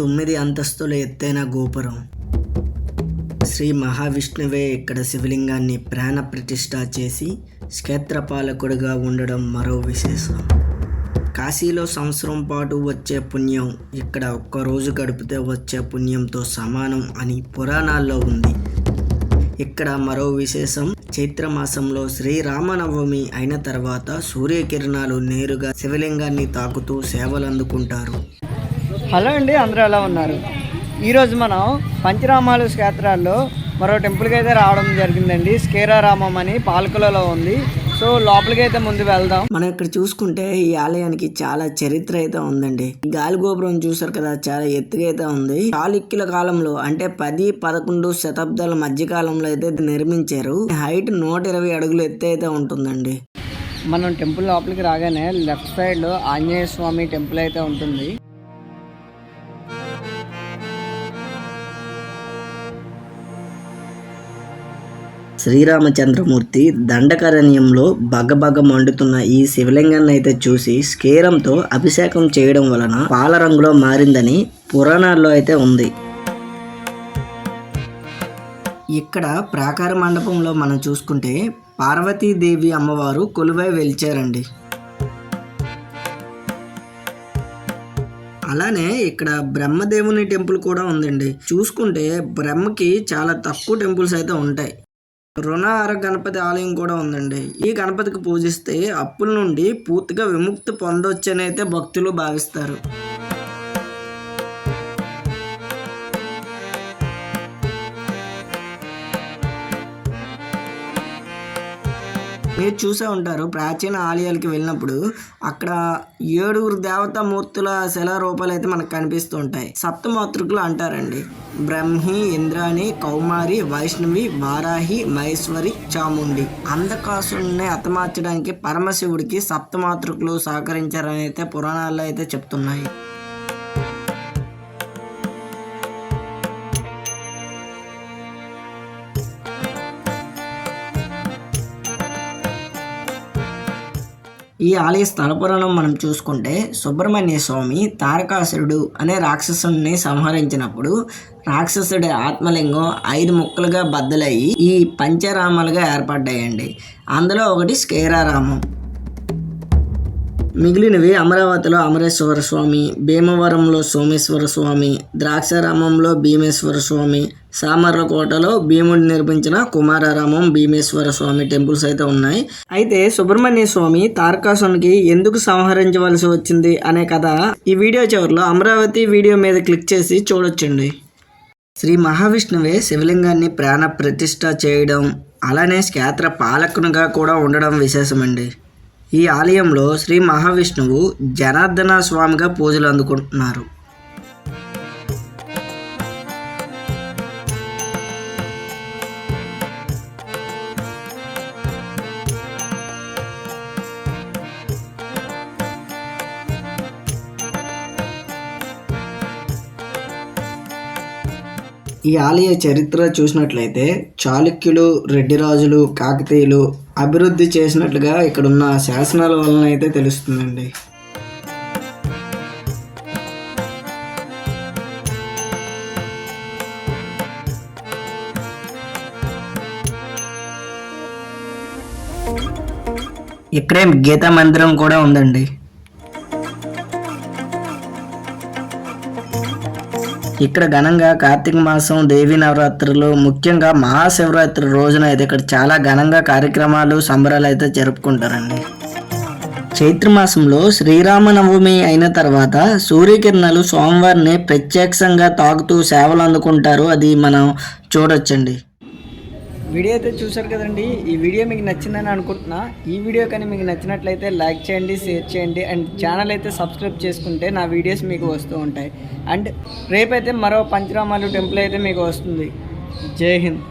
తొమ్మిది అంతస్తుల ఎత్తైన గోపురం. శ్రీ మహావిష్ణువే ఇక్కడ శివలింగాన్ని ప్రాణ ప్రతిష్ఠ చేసి క్షేత్రపాలకుడిగా ఉండడం మరో విశేషం. కాశీలో సంవత్సరం పాటు వచ్చే పుణ్యం ఇక్కడ ఒక్క రోజు గడిపితే వచ్చే పుణ్యంతో సమానం అని పురాణాల్లో ఉంది. ఇక్కడ మరో విశేషం చైత్ర మాసంలో శ్రీరామనవమి అయిన తర్వాత సూర్యకిరణాలు నేరుగా శివలింగాన్ని తాకుతూ సేవలు అందుకుంటారు హలో అండి అందరూ ఎలా ఉన్నారు? ఈరోజు మనం పంచరామాలు క్షేత్రాల్లో మరో టెంపుల్కి అయితే రావడం జరిగిందండి. స్కేరారామం అని పాలకులలో ఉంది. సో లోపలికి అయితే ముందు వెళ్దాం. మనం ఇక్కడ చూసుకుంటే ఈ ఆలయానికి చాలా చరిత్ర అయితే ఉందండి. గాలి గోపురం చూసారు కదా చాలా ఎత్తుగా అయితే ఉంది. చాళుక్యుల కాలంలో అంటే పది పదకొండు శతాబ్దాల మధ్య కాలంలో అయితే నిర్మించారు. హైట్ నూట ఇరవై అడుగులు ఎత్తు అయితే ఉంటుందండి. మనం టెంపుల్ లోపలికి రాగానే లెఫ్ట్ సైడ్లో ఆంజనేయ స్వామి టెంపుల్ అయితే ఉంటుంది. శ్రీరామచంద్రమూర్తి దండకరణ్యంలో బగబగ మండుతున్న ఈ శివలింగాన్ని అయితే చూసి స్కేరంతో అభిషేకం చేయడం వలన పాల రంగులో మారిందని పురాణాల్లో అయితే ఉంది. ఇక్కడ ప్రాకార మండపంలో మనం చూసుకుంటే పార్వతీదేవి అమ్మవారు కొలువై వెలిచారండి. అలానే ఇక్కడ బ్రహ్మదేవుని టెంపుల్ కూడా ఉందండి. చూసుకుంటే బ్రహ్మకి చాలా తక్కువ టెంపుల్స్ అయితే ఉంటాయి. రుణార గణపతి ఆలయం కూడా ఉందండి. ఈ గణపతికి పూజిస్తే అప్పుల నుండి పూర్తిగా విముక్తి పొందొచ్చని అయితే భక్తులు భావిస్తారు. మీరు చూసే ఉంటారు ప్రాచీన ఆలయాలకి వెళ్ళినప్పుడు అక్కడ ఏడుగురు దేవతామూర్తుల శిలా రూపాలు అయితే మనకు కనిపిస్తూ ఉంటాయి. సప్తమాతృకులు అంటారండి. బ్రహ్మి ఇంద్రాణి కౌమారి వైష్ణవి వారాహి మహేశ్వరి చాముండి. అంధకాసుని అతమార్చడానికి పరమశివుడికి సప్తమాతృకులు సహకరించారని అయితే పురాణాల్లో అయితే చెప్తున్నాయి. ఈ ఆలయ స్థల పురాణం మనం చూసుకుంటే సుబ్రహ్మణ్య స్వామి తారకాసురుడు అనే రాక్షసుని సంహరించినప్పుడు రాక్షసుడి ఆత్మలింగం ఐదు ముక్కలుగా బద్దలయ్యి ఈ పంచరామాలుగా ఏర్పడ్డాయండి. అందులో ఒకటి స్కేరారామం. మిగిలినవి అమరావతిలో అమరేశ్వర స్వామి భీమవరంలో సోమేశ్వర స్వామి ద్రాక్షారామంలో భీమేశ్వర స్వామి సామర్లకోటలో భీముడు నిర్మించిన కుమారారామం భీమేశ్వర స్వామి టెంపుల్స్ అయితే ఉన్నాయి. అయితే సుబ్రహ్మణ్య స్వామి తారకాసునికి ఎందుకు సంహరించవలసి వచ్చింది అనే కథ ఈ వీడియో చివరిలో అమరావతి వీడియో మీద క్లిక్ చేసి చూడొచ్చండి. శ్రీ మహావిష్ణువే శివలింగాన్ని ప్రాణ ప్రతిష్ట చేయడం అలానే క్షేత్ర పాలకునిగా కూడా ఉండడం విశేషమండి. ఈ ఆలయంలో శ్రీ మహావిష్ణువు జనార్దన స్వామిగా పూజలు అందుకుంటున్నారు. ఈ ఆలయ చరిత్ర చూసినట్లయితే చాళుక్యులు రెడ్డి రాజులు కాకతీయులు అభివృద్ధి చేసినట్లుగా ఇక్కడున్న శాసనాల వలన అయితే తెలుస్తుందండి. ఇక్కడే గీతా మందిరం కూడా ఉందండి. ఇక్కడ ఘనంగా కార్తీక మాసం దేవీ నవరాత్రులు ముఖ్యంగా మహాశివరాత్రి రోజున అయితే ఇక్కడ చాలా ఘనంగా కార్యక్రమాలు సంబరాలు అయితే జరుపుకుంటారండి. చైత్ర మాసంలో శ్రీరామనవమి అయిన తర్వాత సూర్యకిరణాలు సోమవారిని ప్రత్యక్షంగా తాగుతూ సేవలు అందుకుంటారు. అది మనం చూడొచ్చండి. వీడియో అయితే చూశారు కదండి. ఈ వీడియో మీకు నచ్చిందని అనుకుంటున్నా. ఈ వీడియో కానీ మీకు నచ్చినట్లయితే లైక్ చేయండి షేర్ చేయండి అండ్ ఛానల్ అయితే సబ్స్క్రైబ్ చేసుకుంటే నా వీడియోస్ మీకు వస్తూ ఉంటాయి. అండ్ రేపైతే మరో పంచరామాలు టెంపుల్ అయితే మీకు వస్తుంది. జై హింద్.